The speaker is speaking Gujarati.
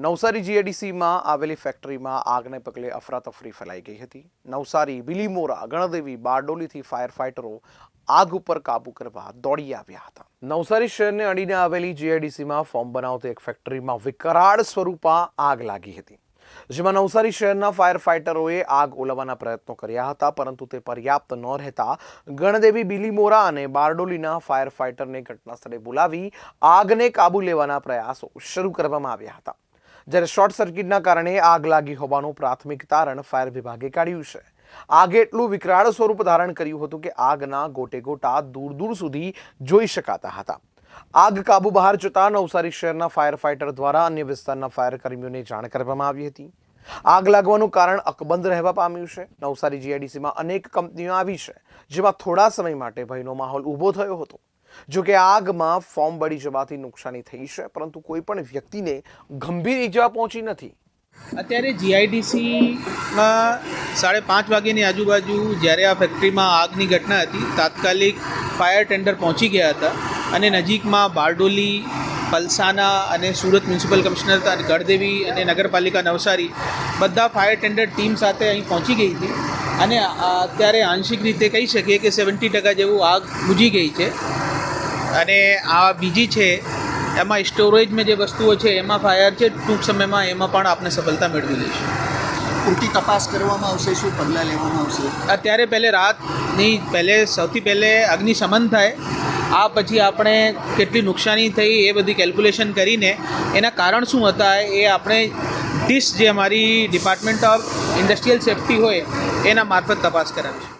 નવસારી જીએડીસીમાં આવેલી ફેક્ટરીમાં આગને પગલે અફરાતફરી ફેલાઈ ગઈ હતી. નવસારી, બિલીમોરા, ગણદેવી, બારડોલીથી ફાયર ફાઇટરો આગ ઉપર કાબુ કરવા દોડી આવ્યા હતા. નવસારી શહેરને અડીને આવેલી જીઆઈડીસીમાં ફોર્મ બનાવતી એક ફેક્ટરીમાં વિકરાળ સ્વરૂપમાં આગ લાગી હતી. જેમાં નવસારી શહેરના ફાયર ફાઇટરોએ આગ ઓલવવાના પ્રયત્નો કર્યા હતા, પરંતુ તે પર્યાપ્ત ન રહેતા ગણદેવી, બિલીમોરા અને બારડોલીના ફાયર ફાઇટરને ઘટના સ્થળે બોલાવી આગને કાબુ લેવાના પ્રયાસો શરૂ કરવામાં આવ્યા હતા. જ્યારે શોર્ટ સર્કિટના કારણે આગ લાગી હોવાનું પ્રાથમિક તારણ ફાયર વિભાગે કાઢ્યું છે. આગે એટલું વિકરાળ સ્વરૂપ ધારણ કર્યું હતું કે આગના ગોટે ગોટા દૂર દૂર સુધી જોઈ શકાતા હતા. આગ કાબુ બહાર જતા નવસારી શહેરના ફાયર ફાઇટર દ્વારા અન્ય વિસ્તારના ફાયર કર્મીઓને જાણ કરવામાં આવી હતી. આગ લાગવાનું કારણ અકબંધ રહેવા પામ્યું છે. નવસારી જીઆઈડીસીમાં અનેક કંપનીઓ આવી છે, જેમાં થોડા સમય માટે ભયનો માહોલ ઊભો થયો હતો. જો કે આગમાં ફોર્મ બળી જવાથી નુકસાની થઈ છે, પરંતુ કોઈ પણ વ્યક્તિને ગંભીર ઈજા પહોંચી નથી. અત્યારે જીઆઈડીસીમાં સાડા પાંચ વાગ્યાની આજુબાજુ જ્યારે આ ફેક્ટરીમાં આગની ઘટના હતી, તાત્કાલિક ફાયર ટેન્ડર પહોંચી ગયા હતા અને નજીકમાં બારડોલી, પલસાના અને સુરત મ્યુનિસિપલ કમિશનર ગળદેવી અને નગરપાલિકા નવસારી બધા ફાયર ટેન્ડર ટીમ સાથે અહીં પહોંચી ગઈ હતી. અને અત્યારે આંશિક રીતે કહી શકીએ કે સેવન્ટી ટકા જેવું આગ બુજી ગઈ છે. અને આ બીજી છે એમાં સ્ટોરેજમાં જે વસ્તુઓ છે એમાં ફાયર છે ટૂંક સમયમાં એમાં પણ આપણે સફળતા મેળવી લઈશું પૂરતી તપાસ કરવામાં આવશે શું પગલાં લેવામાં આવશે? અત્યારે પહેલે રાતની પહેલે સૌથી પહેલે અગ્નિશમન થાય આ પછી આપણે કેટલી નુકસાની થઈ એ બધી કેલ્ક્યુલેશન કરીને એના કારણ શું હતા એ આપણે ડીસ જે અમારી ડિપાર્ટમેન્ટ ઓફ ઇન્ડસ્ટ્રીયલ સેફ્ટી હોય એના મારફત તપાસ કરાવીશું.